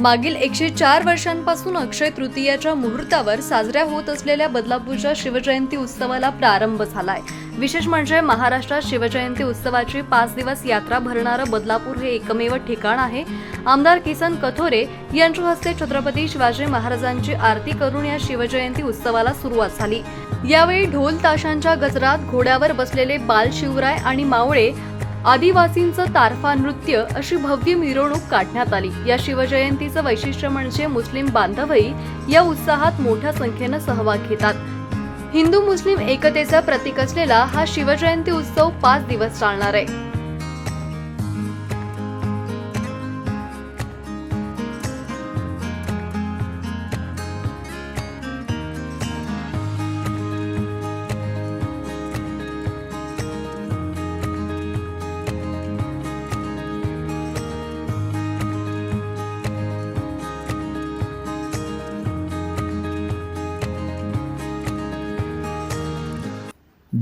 मागील एकशे चार वर्षांपासून अक्षय तृतीयाच्या मुहूर्तावर साजऱ्या होत असलेल्या बदलापूरच्या शिवजयंती उत्सवाला प्रारंभ झालाय. विशेष म्हणजे महाराष्ट्रात शिवजयंती उत्सवाची पाच दिवस यात्रा भरणारं बदलापूर हे एकमेव ठिकाण आहे. आमदार किसन कथोरे यांच्या हस्ते छत्रपती शिवाजी महाराजांची आरती करून या शिवजयंती उत्सवाला सुरुवात झाली. यावेळी ढोल ताशांच्या गजरात घोड्यावर बसलेले बाल शिवराय आणि मावळे आदिवासींचं तारफा नृत्य अशी भव्य मिरवणूक काढण्यात आली. या शिवजयंतीचं वैशिष्ट्य म्हणजे मुस्लिम बांधवही या उत्साहात मोठ्या संख्येनं सहभाग घेतात. हिंदू मुस्लिम एकतेचा प्रतीक असलेला हा शिवजयंती उत्सव पाच दिवस चालणार आहे.